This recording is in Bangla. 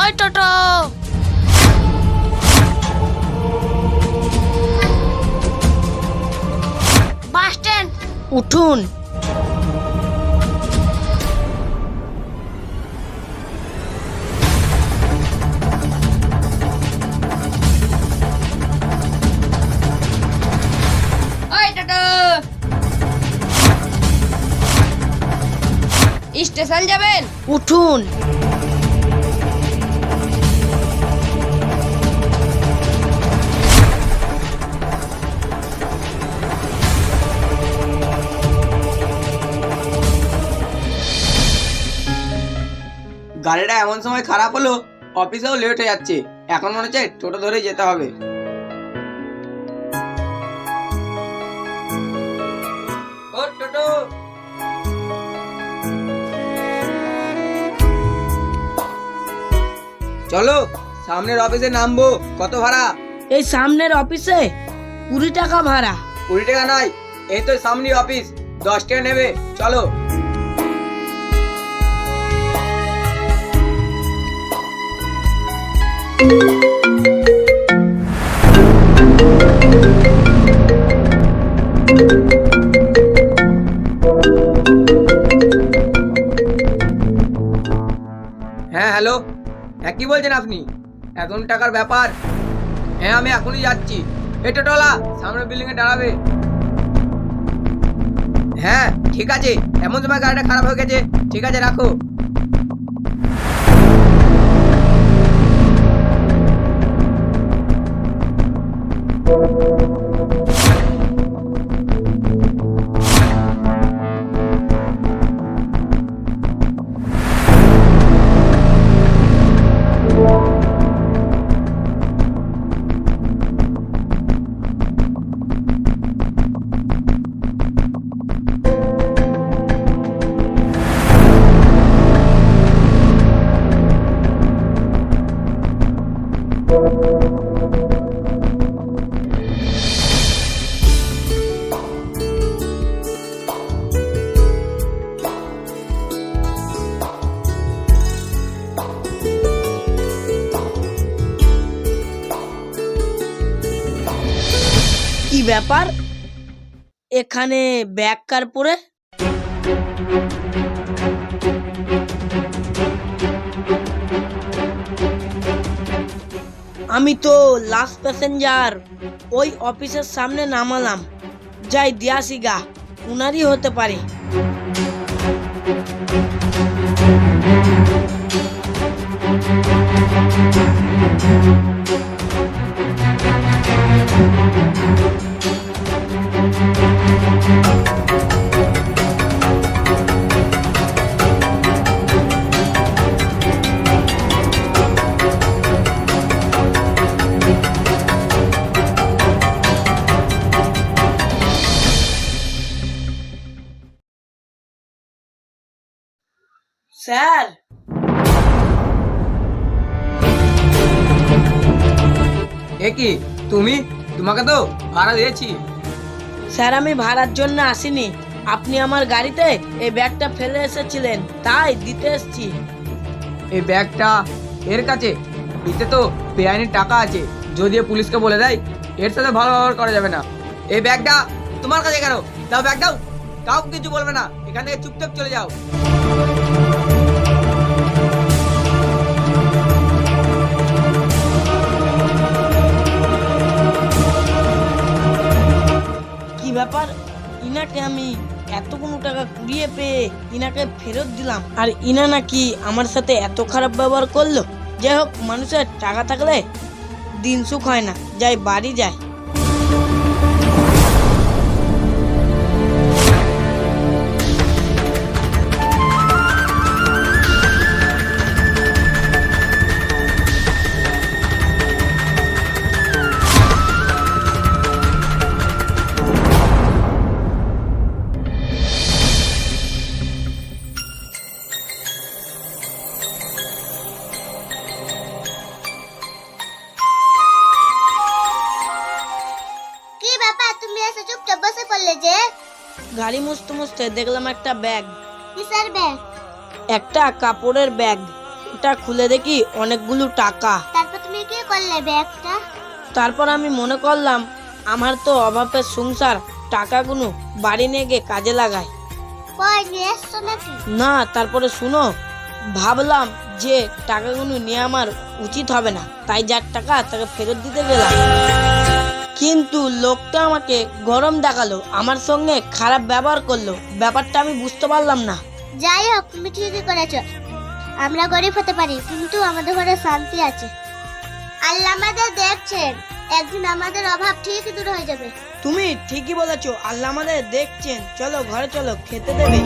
ওই বাস স্ট্যান্ড। উঠুন। স্টেশন যাবেন? উঠুন। গাড়িটা এমন সময় খারাপ হলো অফিসেও লেট হয়ে যাচ্ছে। এখন মনে হচ্ছে টোটো ধরে যেতে হবে। চলো সামনের অফিসে নামবো। কত ভাড়া? এই সামনের অফিসে কুড়ি টাকা ভাড়া। কুড়ি টাকা নয় এই তো সামনে অফিস। দশ টাকা নেবে চলো। হ্যাঁ হ্যালো। হ্যাঁ কি বলছেন আপনি? এখন টাকার ব্যাপার? হ্যাঁ আমি এখনই যাচ্ছি। এটা টলা সামনে বিল্ডিং এ দাঁড়াবে। হ্যাঁ ঠিক আছে। এমন সময় গাড়িটা খারাপ হয়ে গেছে। ঠিক আছে, রাখো। ব্যাপার? এখানে ব্যাগ কার পরে? আমি তো লাস্ট প্যাসেঞ্জার ওই অফিসের সামনে নামালাম। যাই দিয়াসি গা, উনারই হতে পারে। স্যার। এ কি তুমি? তোমাকে তো ভাড়া দিয়েছি। স্যার আমি ভাড়ার জন্য আসিনি। আপনি আমার গাড়িতে এই ব্যাগটা ফেলে এসেছিলেন তাই দিতে এসেছি। এই ব্যাগটা এর কাছে? এতে তো বেআইনি টাকা আছে। যদি পুলিশকে বলে দেয় এর সাথে ভালো ব্যবহার করা যাবে না। এই ব্যাগটা তোমার কাছে কেন? দাও ব্যাগ দাও। কাউকে কিছু বলবে না। এখান থেকে চুপচাপ চলে যাও। ব্যাপার, ইনাকে আমি এত কোনো টাকা কুড়িয়ে পেয়ে ইনাকে ফেরত দিলাম। আর ইনা নাকি আমার সাথে এত খারাপ ব্যবহার করল? যাই হোক, মানুষের টাকা থাকলে দিন সুখ হয় না, যাই বাড়ি যায়। গাড়ি মুছতে মুছতে দেখলাম একটা ব্যাগ। কিসের ব্যাগ? একটা কাপড়ের ব্যাগ। এটা খুলে দেখি অনেকগুলো টাকা। তারপর তুমি কি করলে ব্যাগটা? তারপর আমি মনে করলাম আমার তো অভাবের সংসার টাকাগুলো বাড়ি নিয়ে গিয়ে কাজে লাগাই কই নিয়ে এসছো নাকি? না তারপরে শুনো ভাবলাম যে টাকাগুলো নিয়ে আমার উচিত হবে না। তাই যার টাকা তাকে ফেরত দিতে গেলাম। কিন্তু লোকটা আমাকে গরম দেখাল আমার সঙ্গে খারাপ ব্যবহার করল। ব্যাপারটা আমি বুঝতে পারলাম না। যাই হোক তুমি ঠিকই করেছ। আমরা গরিব হতে পারি কিন্তু আমাদের ঘরে শান্তি আছে। আল্লাহ আমাদের দেখছেন। একদিন আমাদের অভাব ঠিকই দূর হয়ে যাবে। তুমি ঠিকই বলেছ আল্লাহ আমাদের দেখছেন। চলো ঘরে চলো খেতে দেবে।